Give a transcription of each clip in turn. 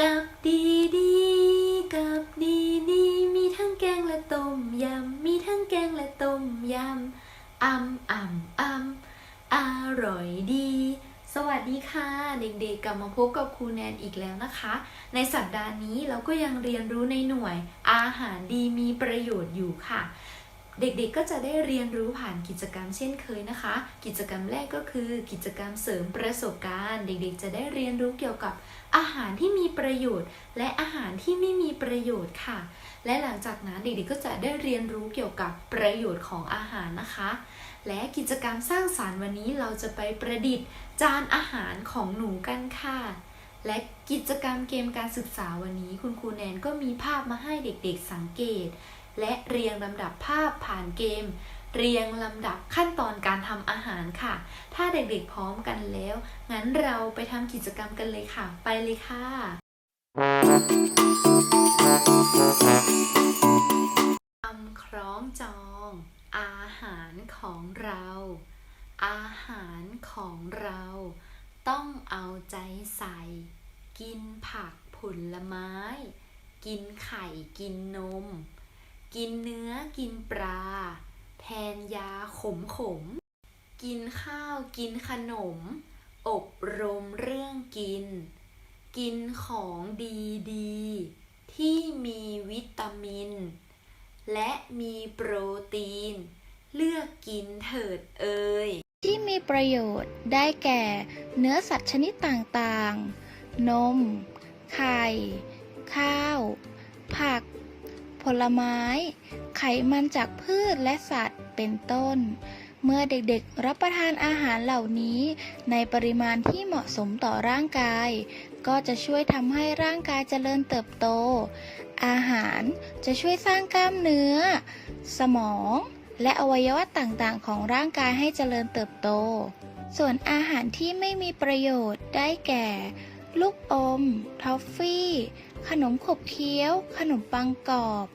กับดีดีกับดีดีมีทั้งแกงและต้มยำ มีทั้งแกงและต้มยำอ่ำอ่ำอ่ำอร่อยดี สวัสดีค่ะ เด็กๆกลับมาพบกับครูแนนอีกแล้วนะคะ ในสัปดาห์นี้เราก็ยังเรียนรู้ในหน่วย อาหารดีมีประโยชน์อยู่ค่ะ เด็กๆก็จะได้เรียนรู้ผ่านกิจกรรมเช่นเคยนะคะ กิจกรรมแรกก็คือ กิจกรรมเสริมประสบการณ์ เด็กๆ จะได้เรียนรู้เกี่ยวกับอาหารที่มีประโยชน์ และอาหารที่ไม่มีประโยชน์ค่ะ และหลังจากนั้นเด็กๆก็จะได้เรียนรู้เกี่ยวกับประโยชน์ของอาหารนะคะ และกิจกรรมสร้างสารรค์วันนี้เราจะไปประดิษฐ์ จานอาหารของหนูกันค่ะและกิจกรรมเกมการศึกษาวันนี้คุณครูแนนก็มีภาพมาให้เด็กๆสังเกต และเรียงลำดับภาพผ่านเกม เรียงลำดับขั้นตอนการทำอาหารค่ะ ถ้าเด็กๆพร้อมกันแล้ว งั้นเราไปทำกิจกรรมกันเลยค่ะ ไปเลยค่ะ คำคล้องจอง อาหารของเรา อาหารของเรา ต้องเอาใจใส่ กินผักผลไม้ กินไข่กินนม กินเนื้อกินปลา แทนยาขมขม กินข้าวกินขนม อบรมเรื่องกิน กินของดีๆที่มีวิตามิน และมีโปรตีน เลือกกินเถิดเอ่ยที่มีประโยชน์ได้แก่ เนื้อสัตว์ชนิดต่างๆ นม ไข่ ข้าว ผัก ผลไม้ ไขมันจากพืชและสัตว์เป็นต้น เมื่อเด็กๆรับประทานอาหารเหล่านี้ ในปริมาณที่เหมาะสมต่อร่างกาย ก็จะช่วยทำให้ร่างกายเจริญเติบโต อาหารจะช่วยสร้างกล้ามเนื้อ สมอง และอวัยวะต่างๆ ของร่างกายให้เจริญเติบโต ส่วนอาหารที่ไม่มีประโยชน์ได้แก่ ลูกอม ทอฟฟี่ ขนมขบเคี้ยว ขนมปังกรอบ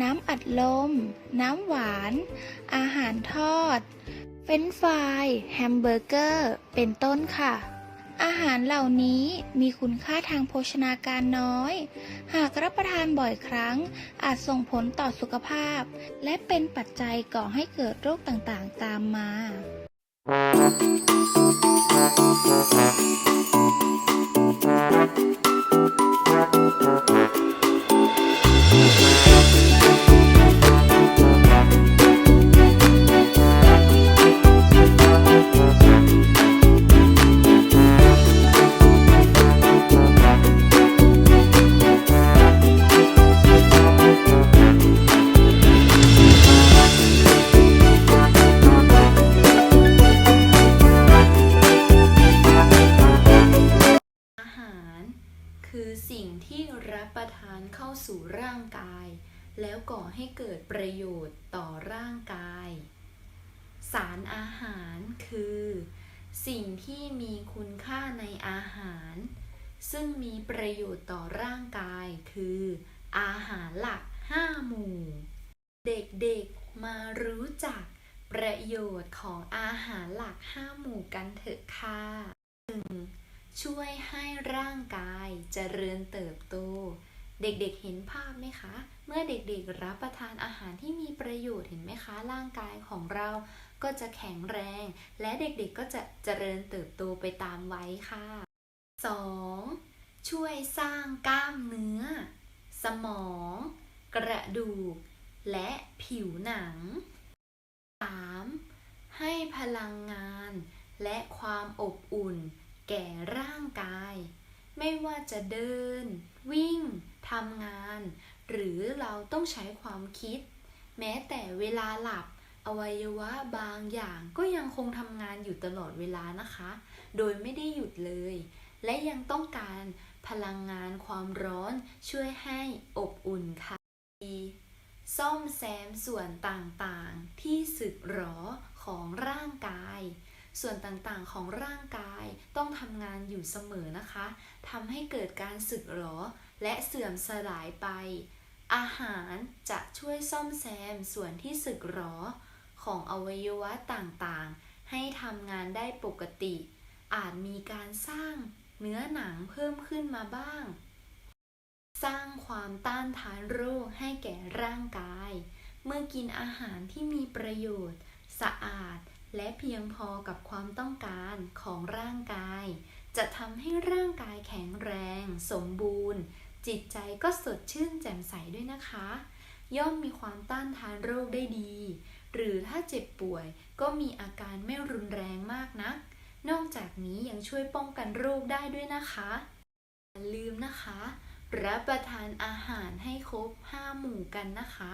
น้ำอัดลม น้ำหวาน อาหารทอด เฟรนฟรายแฮมเบอร์เกอร์ เป็นต้นค่ะ อาหารเหล่านี้มีคุณค่าทางโภชนาการน้อย หากรับประทานบ่อยครั้ง อาจส่งผลต่อสุขภาพ และเป็นปัจจัยก่อให้เกิดโรคต่างๆ ตามมาอา หาร คือสิ่งที่รับประทานเข้าสู่ร่างกาย แล้วก่อให้เกิดประโยชน์ต่อร่างกาย สารอาหารคือ สิ่งที่มีคุณค่าในอาหาร ซึ่งมีประโยชน์ต่อร่างกายคือ อาหารหลัก 5 หมู่ เด็กๆมารู้จักประโยชน์ของอาหารหลัก 5 หมู่กันเถอะค่ะ ช่วยให้ร่างกายเจริญเติบโต เด็กๆเห็นภาพไหมคะ เมื่อเด็กๆรับประทานอาหารที่มีประโยชน์เห็นไหมคะ ร่างกายของเราก็จะแข็งแรง และเด็กๆก็จะเจริญเติบโตไปตามวัยค่ะ 2. ช่วยสร้างกล้ามเนื้อ สมอง กระดูก และผิวหนัง 3. ให้พลังงานและความอบอุ่น แก่ร่างกาย ไม่ว่าจะเดิน วิ่งทำงาน หรือเราต้องใช้ความคิด แม้แต่เวลาหลับ อวัยวะบางอย่างก็ยังคงทำงานอยู่ตลอดเวลานะคะ โดยไม่ได้หยุดเลย และยังต้องการพลังงานความร้อนช่วยให้อบอุ่นค่ะซ่อมแซมส่วนต่างๆ ที่สึกหรอของร่างกาย ส่วนต่างๆของร่างกายต้องทำงานอยู่เสมอนะคะทำให้เกิดการสึกหรอ และเสื่อมสลายไป อาหารจะช่วยซ่อมแซมส่วนที่สึกหรอ ของอวัยวะต่างๆ ให้ทำงานได้ปกติ อาจมีการสร้างเนื้อหนังเพิ่มขึ้นมาบ้าง สร้างความต้านทานโรคให้แก่ร่างกาย เมื่อกินอาหารที่มีประโยชน์ สะอาด และเพียงพอกับความต้องการของร่างกาย จะทำให้ร่างกายแข็งแรง สมบูรณ์ จิตใจก็สดชื่นแจ่มใสด้วยนะคะ ย่อมมีความต้านทานโรคได้ดี หรือถ้าเจ็บป่วยก็มีอาการไม่รุนแรงมากนัก นอกจากนี้ยังช่วยป้องกันโรคได้ด้วยนะคะอย่าลืมนะคะ รับประทานอาหารให้ครบ 5 หมู่กันนะคะ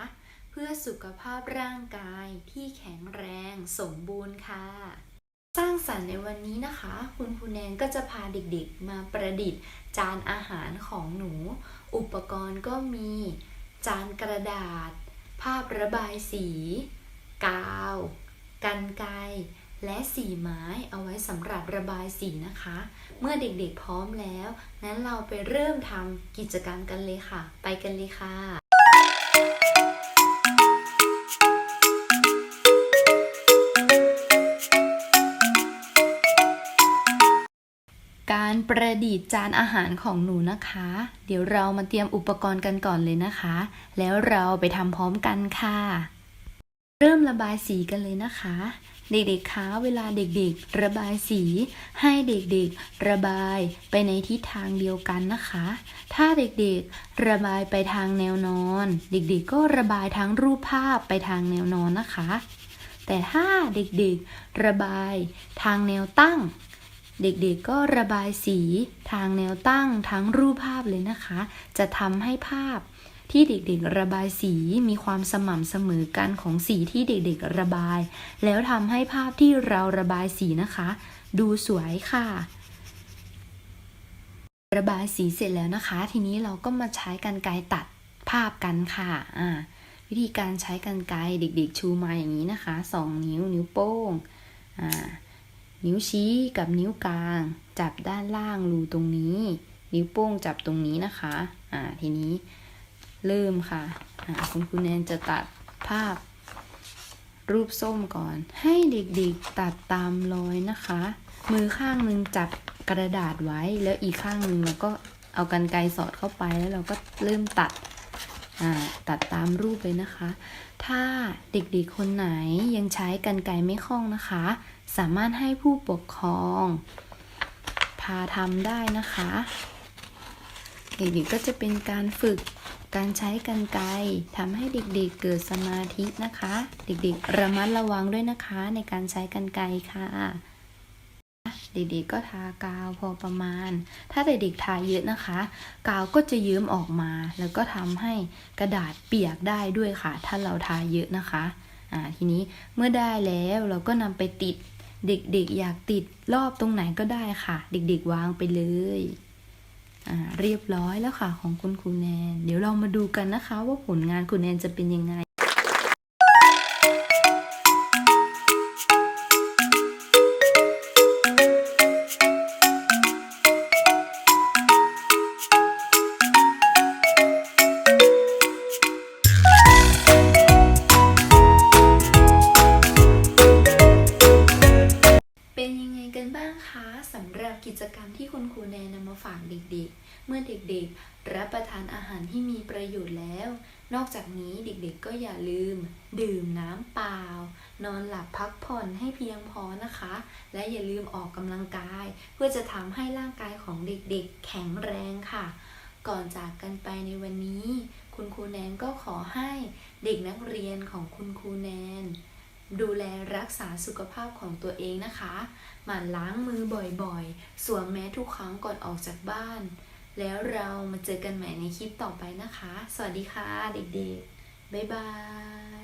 พื่อสุขภาพร่างกายที่แข็งแรงสมบูรณ์ค่ะ สร้างสรรค์ในวันนี้นะคะ คุณครูแนนก็จะพาเด็กๆ มาประดิษฐ์ จานอาหารของหนู อุปกรณ์ก็มี จานกระดาษ ภาพระบายสี กาว กันไกรและสีไม้เอาไว้สำหรับระบายสีนะคะ เมื่อเด็กๆพร้อมแล้ว งั้นเราไปเริ่มทำกิจกรรมกันเลยค่ะ ไปกันเลยค่ะ การประดิษฐ์จานอาหารของหนูนะคะ เดี๋ยวเรามาเตรียมอุปกรณ์กันก่อนเลยนะคะ แล้วเราไปทำพร้อมกันค่ะ เริ่มระบายสีกันเลยนะคะ เด็กๆคะเวลาเด็กๆ ระบายสี ให้เด็กๆ ระบายไปในทิศทางเดียวกันนะคะ ถ้าเด็กๆ ระบายไปทางแนวนอน เด็กๆ ก็ระบายทั้งรูปภาพไปทางแนวนอนนะคะ แต่ถ้าเด็กๆ ระบายทางแนวตั้ง เด็กๆก็ระบายสีทางแนวตั้งทั้งรูปภาพเลยนะคะ จะทำให้ภาพที่เด็กๆระบายสีมีความสม่ำเสมอกันของสีที่เด็กๆระบาย แล้วทำให้ภาพที่เราระบายสีนะคะ ดูสวยค่ะ ระบายสีเสร็จแล้วนะคะ ทีนี้เราก็มาใช้กรรไกรตัดภาพกันค่ะอ่าวิธีการใช้กรรไกรเด็กๆชูมาอย่างนี้นะคะสองนิ้วนิ้วโป้งอ่า นิ้วชี้กับนิ้วกลาง จับด้านล่างรูตรงนี้ นิ้วโป้งจับตรงนี้นะคะ อ่า ทีนี้เริ่มค่ะ อ่า คุณครูแนนจะตัดภาพ รูปส้มก่อน ให้เด็กๆตัดตามรอยนะคะ มือข้างหนึ่งจับกระดาษไว้ แล้วอีกข้างหนึ่งเราก็เอากันไกรสอดเข้าไปแล้วเราก็เริ่มตัดอ่าตัดตามรูปเลยนะคะ ถ้าเด็กๆคนไหนยังใช้กันไกรไม่คล่องนะคะสามารถให้ผู้ปกครอง พาทำได้นะคะเด็กๆก็จะเป็นการฝึกการใช้กันไกรทำให้เด็กๆเกิดสมาธินะคะ เด็กๆระมัดระวังด้วยนะคะในการใช้กันไกค่ะเด็กๆก็ทากาวพอประมาณ ถ้าเด็กๆทาเยอะนะคะ กาวก็จะเยิ้มออกมา แล้วก็ทำให้กระดาษเปียกได้ด้วยค่ะ ถ้าเราทาเยอะนะคะ อ่าทีนี้เมื่อได้แล้วเราก็นำไปติด เด็กๆอยากติดรอบตรงไหนก็ได้ค่ะ เด็กๆวางไปเลยเรียบร้อยแล้วค่ะของคุณครูแนน เดี๋ยวเรามาดูกันนะคะ ว่าผลงานคุณแนนจะเป็นยังไง จากนี้เด็กๆก็อย่าลืม ดื่มน้ำเปล่า นอนหลับพักผ่อนให้เพียงพอนะคะ และอย่าลืมออกกำลังกาย เพื่อจะทำให้ร่างกายของเด็กๆ แข็งแรงค่ะ ก่อนจากกันไปในวันนี้ คุณครูแนนก็ขอให้เด็กนักเรียนของคุณครูแนน ดูแลรักษาสุขภาพของตัวเองนะคะ หมั่นล้างมือบ่อยๆ สวมแมสทุกครั้งก่อนออกจากบ้าน แล้วเรามาเจอกันใหม่ในคลิปต่อไปนะคะ สวัสดีค่ะเด็กๆ บ๊ายบาย